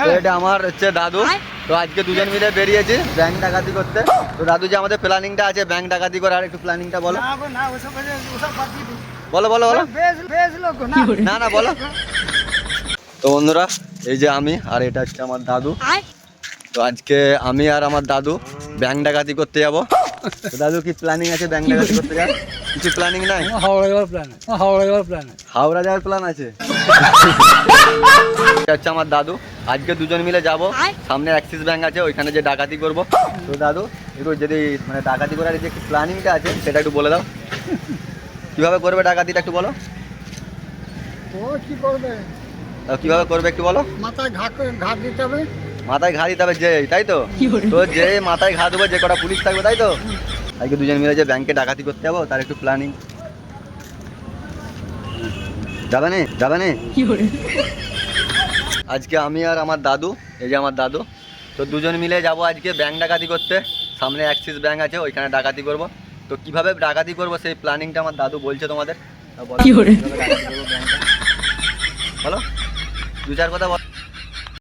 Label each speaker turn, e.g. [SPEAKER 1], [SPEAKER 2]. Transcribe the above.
[SPEAKER 1] তো এটা আমার হচ্ছে দাদু। তো আজকে দুজন মিলে বেরিয়েছি ব্যাংক ডাকাতি করতে। তো দাদু যে আমাদের প্ল্যানিংটা আছে ব্যাংক ডাকাতি করার একটু প্ল্যানিংটা বলো। বলো বলো বলো।
[SPEAKER 2] না।
[SPEAKER 1] না বলো। তো বন্ধুরা এই যে আমি আর এটা হচ্ছে আমার দাদু। তো আজকে আমি আর আমার দাদু ব্যাংক ডাকাতি করতে যাব। দাদু কি প্ল্যানিং আছে ব্যাংক ডাকাতি করতে যাওয়ার? কিছু প্ল্যানিং নাই?
[SPEAKER 2] হাওড়া যাওয়ার প্ল্যান হাওড়া যাওয়ার প্ল্যান
[SPEAKER 1] হাওড়া যাওয়ার প্ল্যান আছে? হচ্ছে আমার দাদু। আজকে দুজন মিলে যাব। সামনে অ্যাক্সিস ব্যাংক আছে ওইখানে যে ডাকাতি করব। তো দাদু একটু যদি মানে ডাকাতি করার যে প্ল্যানিংটা আছে সেটা একটু বলে দাও। কীভাবে করবে ডাকাতিটা একটু বলো।
[SPEAKER 2] কি করবে?
[SPEAKER 1] কীভাবে করবে একটু বলো।
[SPEAKER 2] মাথায় ঘা ঘা দিতে হবে।
[SPEAKER 1] মাথায় ঘা দিতে হবে যে তাই তো? তো যে মাথায় ঘা দেবো যে কটা পুলিশ থাকবে তাই তো? আজকে দুজন মিলে যে ব্যাংকে ডাকাতি করতে যাব তার একটু প্ল্যানিং যাবে নি? যাবে নি? আজকে আমি আর আমার দাদু এই যে আমার দাদু তো দুজন মিলে যাব আজকে ব্যাংক ডাকাতি করতে। সামনে অ্যাক্সিস ব্যাংক আছে ওইখানে ডাকাতি করব। তো কীভাবে ডাকাতি করব সেই প্ল্যানিংটা আমার দাদু বলছে তোমাদের। বলো। দু চার কথা বল।